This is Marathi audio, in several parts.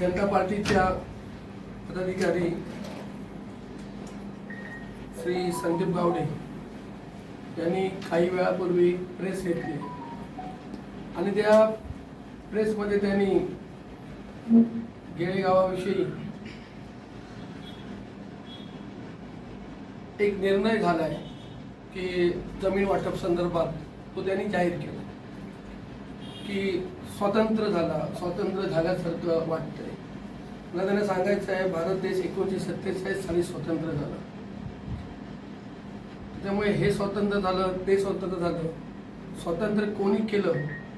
जनता पार्टीच्या पदाधिकारी श्री संदीप गावडे यांनी काही वेळापूर्वी प्रेस घेतली. आणि त्या प्रेसमध्ये त्यांनी गेळेगावाविषयी एक निर्णय झाला आहे की जमीन वाटप संदर्भात तो त्यांनी जाहीर केला. की स्वतंत्र झाला स्वतंत्र झाल्यासारखं वाटतंय. मला त्यांना सांगायचं आहे भारत देश एकोणीसशे सत्तेचाळीस साली स्वतंत्र झाला. त्यामुळे हे स्वतंत्र झालं ते स्वतंत्र झालं. स्वातंत्र्य कोणी केलं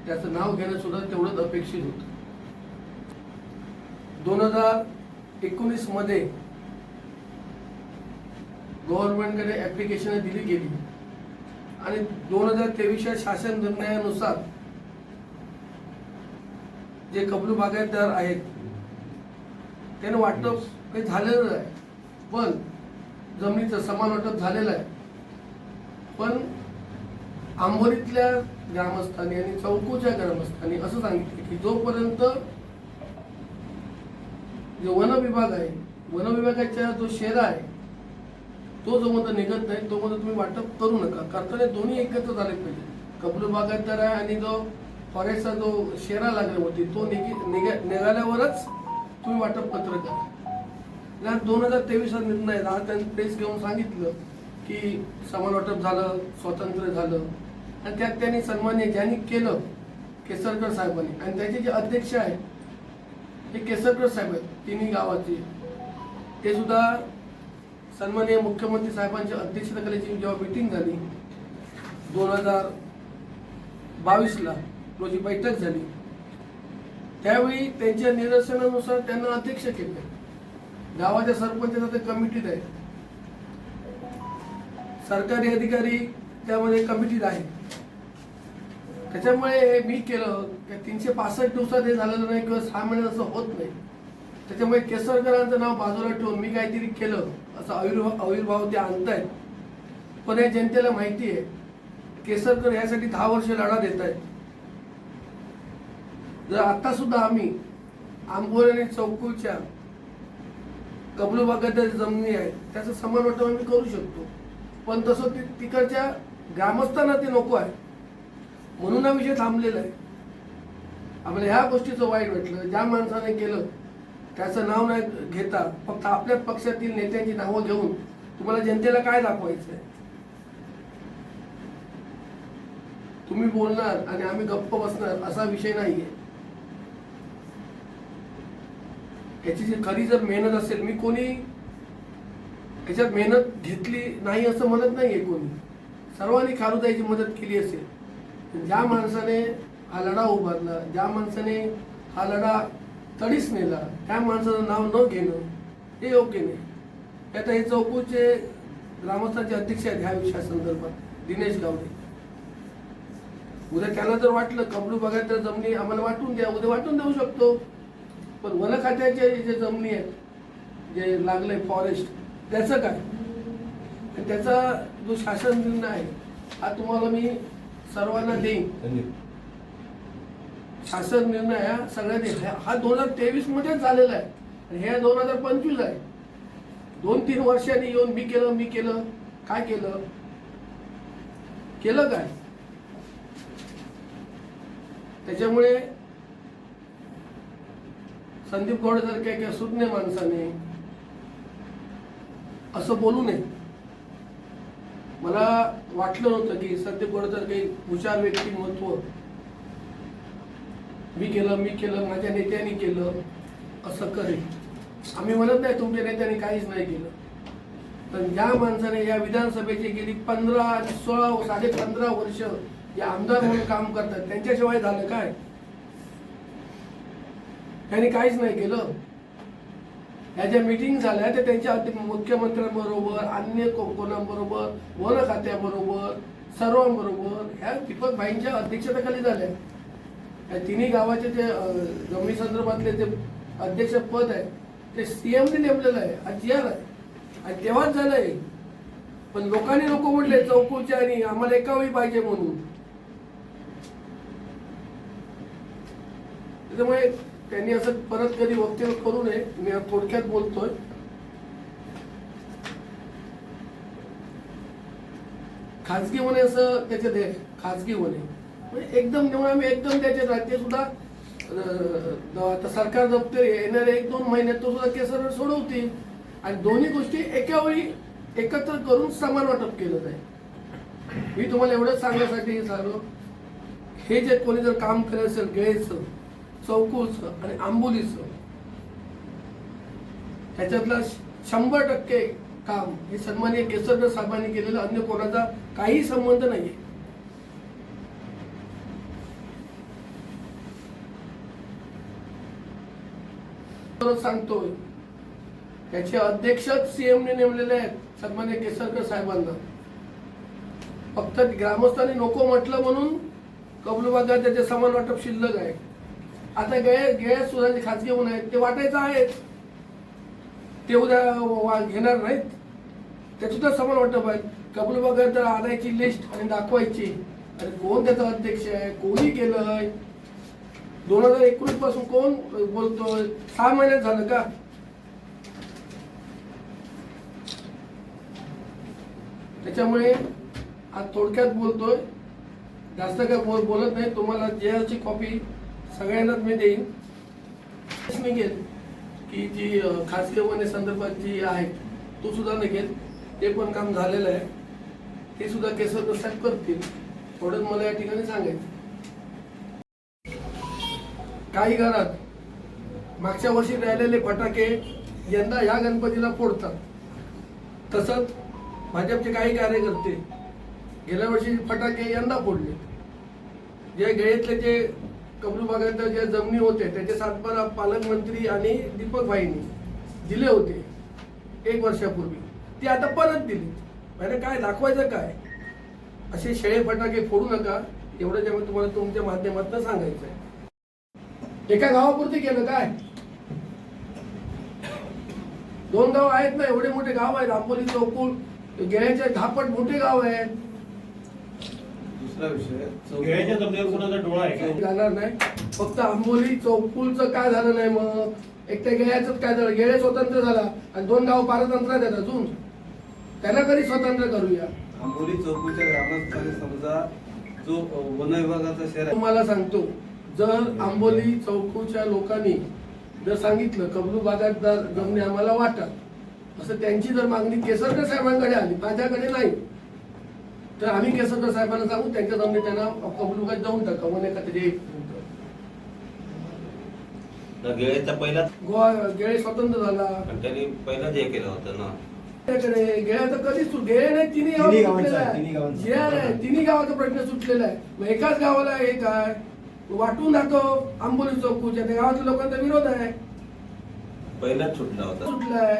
त्याचं नाव घेणं सुद्धा तेवढंच अपेक्षित होतं. दोन हजार एकोणीसमध्ये गव्हर्नमेंटकडे ॲप्लिकेशन दिली गेली. आणि दोन हजार तेवीसच्या शासन निर्णयानुसार जे कबलू बागायतदार आहेत त्यानं वाटप काही झालेलं आहे पण जमिनीचं समान वाटप झालेलं आहे. पण आंबोलीतल्या ग्रामस्थांनी आणि चौकोच्या ग्रामस्थांनी असं सांगितलं की जोपर्यंत जो वन विभाग आहे वन विभागाचा जो शेरा आहे तो जो म्हणतो निघत नाही तो म्हणतो तुम्ही वाटप करू नका. करताना दोन्ही एकत्र झाले पाहिजे. कबलू बागायतदार आहे आणि जो फॉरेस्टचा जो शेरा लागला होती तो निघी- निघा- निघाल्यावरच तुम्ही वाटप पत्र करा दोन हजार तेवीसचा निर्णय हा त्यांनी प्रेस घेऊन सांगितलं की समान वाटप झालं स्वातंत्र्य झालं. आणि त्यात त्यांनी सन्मान्य ज्यांनी केलं केसरकर साहेबांनी. आणि त्याचे जे अध्यक्ष आहेत हे केसरकर साहेब आहेत तिन्ही गावाचे ते सुद्धा सन्मान्य मुख्यमंत्री साहेबांच्या अध्यक्षतेखाली जेव्हा मिटिंग झाली दोन हजार बावीसला रोजी बैठक झाली त्यावेळी त्यांच्या निदर्शनानुसार त्यांना अध्यक्ष केले. गावाच्या सरपंचाचा ते कमिटीत आहे. सरकारी अधिकारी त्यामध्ये कमिटीत आहे. त्याच्यामुळे हे मी केलं की तीनशे पासष्ट दिवसात हे झालेलं नाही किंवा सहा महिन्यात असं होत नाही. त्याच्यामुळे केसरकरांचं नाव बाजूला ठेवून मी काहीतरी केलं असं आविर्भाव आविर्भाव ते आणतायत. पण हे जनतेला माहिती आहे केसरकर यासाठी दहा वर्ष लढा देत आहेत जर आता सुद्धा आम्ही आंबोली आणि चौकूच्या कबलू भागात जमिनी आहेत त्याचं समान वाटप आम्ही करू शकतो. पण तसं ते तिकडच्या ग्रामस्थांना ते नको आहे. म्हणून हा विषय थांबलेला आहे. आपल्या ह्या गोष्टीचं वाईट वाटलं. ज्या माणसाने केलं त्याचं नाव नाही घेता फक्त आपल्या पक्षातील नेत्यांची नावं घेऊन तुम्हाला जनतेला काय दाखवायचं आहे? तुम्ही बोलणार आणि आम्ही गप्प बसणार असा विषय नाही आहे याची जी खरी जर मेहनत असेल मी कोणी याच्यात मेहनत घेतली नाही असं म्हणत नाहीये कोणी. सर्वांनी खारुताईची मदत केली असेल. ज्या माणसाने हा लढा उभारला ज्या माणसाने हा लढा तडीस नेला त्या माणसाचं नाव न घेणं हे योग्य नाही. आता हे चौकूचे ग्रामस्थांचे अध्यक्ष आहेत ह्या विषयासंदर्भात दिनेश गावडे. उद्या त्यांना जर वाटलं कबलू बघायला तर जमिनी आम्हाला वाटून द्या उद्या वाटून देऊ शकतो. पण वन खात्याचे जे जमिनी आहेत जे लागले फॉरेस्ट त्याचं काय? त्याचा जो शासन निर्णय आहे हा तुम्हाला मी सर्वांना देईन. शासन निर्णय हा सगळ्यात. हा- दोन हजार तेवीस मध्येच झालेला आहे. आणि हे दोन हजार पंचवीस आहे. दोन तीन वर्षांनी येऊन मी केलं मी केलं. काय केलं? केलं काय? त्याच्यामुळे संदीप गौडेसारख्या एका सुज्ञ माणसाने असं बोलू नये. मला वाटलं नव्हतं की संदीप गौडेसारखे एक हुशार व्यक्तिमत्व मी केलं मी केलं माझ्या नेत्यांनी केलं असं करेल. आम्ही म्हणत नाही तुमच्या नेत्यांनी काहीच नाही केलं. पण ज्या माणसाने या विधानसभेची गेली पंधरा सोळा साडे पंधरा वर्ष जे आमदार म्हणून काम करतात. त्यांच्याशिवाय झालं काय? त्यांनी काहीच नाही केलं. ह्या ज्या मिटिंग झाल्या त्या त्यांच्या मुख्यमंत्र्यांबरोबर अन्य कोणाबरोबर वन खात्याबरोबर सर्वांबरोबर ह्या दीपक भाईंच्या अध्यक्षतेखाली झाल्या. या तिन्ही गावाचे जे अं, संदर्भातले जे अध्यक्ष पद आहे ते सीएमने नेमलेलं आहे हा आहे. आणि तेव्हाच झालंय पण लोकांनी नको म्हटले चौकोच्या आणि आम्हाला एका वेळी पाहिजे म्हणून. त्याच्यामुळे त्यांनी असं परत कधी वक्तव्य करू नये मी थोडक्यात बोलतोय. खाजगी होणे असं त्याच्यात आहे खाजगी होणे म्हणजे एकदम जेव्हा आम्ही एकदम त्याच्यात आहे सुद्धा आता सरकार दप्तर येणाऱ्या एक दोन महिन्यात तो सुद्धा केसर सोडवतील. आणि दोन्ही गोष्टी एका वेळी एकत्र करून समान वाटप केलं जाईल. मी तुम्हाला एवढंच सांगण्यासाठी सांगलो. हे जे कोणी जर काम करत असेल गेळेचं चौकूचं आणि आंबोलीचं. ह्याच्यातला शंभर टक्के काम हे सन्मान्य केसरकर साहेबांनी केलेलं अन्य कोणाचा काही संबंध नाहीये. सांगतोय त्याचे अध्यक्षच सीएमने नेमलेले आहेत सन्मान्य केसरकर साहेबांना. फक्त ग्रामस्थांनी नको म्हटलं म्हणून कबलू भागात त्याचे समान वाटप शिल्लक आहे. आता गया गया सुद्धा जे खाजगी होऊन आहेत ते वाटायचं आहेच. ते उद्या वा- घेणार नाहीत. ते सुद्धा समान वाटतं पाहिजे. कबूल वगैरे तर आणायची लिस्ट आणि दाखवायची. आणि कोण त्याचा अध्यक्ष आहे? कोणी केलंय? दोन हजार एकोणीसपासून कोण बोलतोय? सहा महिन्यात झालं का? त्याच्यामुळे आज थोडक्यात बोलतोय. जास्त काय बोल बोलत नाही. तुम्हाला जेलची कॉपी सगळ्यांनाच मी देईन. निघेल की जी खासगी वने संदर्भात जी आहे तो सुद्धा निघेल ते पण काम झालेलं आहे. ते सुद्धा केसर साहेब करतील. थोडं मला या ठिकाणी सांगायचं काही घरात मागच्या वर्षी राहिलेले फटाके यंदा ह्या गणपतीला फोडतात. तसंच भाजपचे काही कार्यकर्ते गेल्या वर्षी फटाके यंदा फोडले. जे गळेतले जे कबलू भागात जे जमिनी होते त्याचे सातबारा पालकमंत्री आणि दीपक भाईंनी दिले होते एक वर्षापूर्वी. ते आता परत दिली. म्हणजे काय दाखवायचं काय? असे शेळे फटाके फोडू नका. एवढं जेव्हा तुम्हाला तुमच्या माध्यमातून सांगायचं आहे. एका गावापुरती केलं काय? दोन गाव आहेत ना एवढे मोठे गाव आहेत. आंबोली चौकूळ गेल्याचे दहापट मोठे गाव आहेत. दुसरा विषय गेळ्याच्या जमिनीवर कोणाचा डोळा आहे का? जाणार नाही. फक्त आंबोली चौकुलचं काय झालं नाही मग? एक तर गेल्याच काय झालं? गेले स्वतंत्र झाला. आणि दोन गाव पारतंत्र आहेत अजून. त्यांना कधी स्वतंत्र करूया? आंबोली चौकूच्या ग्रामस्थांनी समजा जो वन विभागाचा शहर तुम्हाला सांगतो. जर आंबोली चौकूच्या लोकांनी जर सांगितलं कबलू बागायतदार जमिनी आम्हाला वाटत असं त्यांची जर मागणी केसरकर साहेबांकडे आली माझ्याकडे नाही. तर आम्ही केसरकर साहेबांना सांगू त्यांच्या जमिनी त्यांना कबलू बागायत जाऊन टाका म्हणे का त्याचे तर गेळ्याचा पहिला गोवा गेळे स्वतंत्र झाला. पण त्यांनी पहिलाच हे केलं होतं ना. त्याकडे गेल्या तर कधीच सुट गेले नाही तिन्ही गावात तिन्ही गावांचा सुटलेला आहे, आहे. तिन्ही गावांचा. जे आहे, तिन्ही गावाचा प्रश्न सुटलेला आहे. मग एकाच गावाला हे काय? वाटून जातो आंबोली चौकूच्या त्या गावातल्या लोकांचा विरोध आहे. पहिलाच सुटला होता. सुटलाय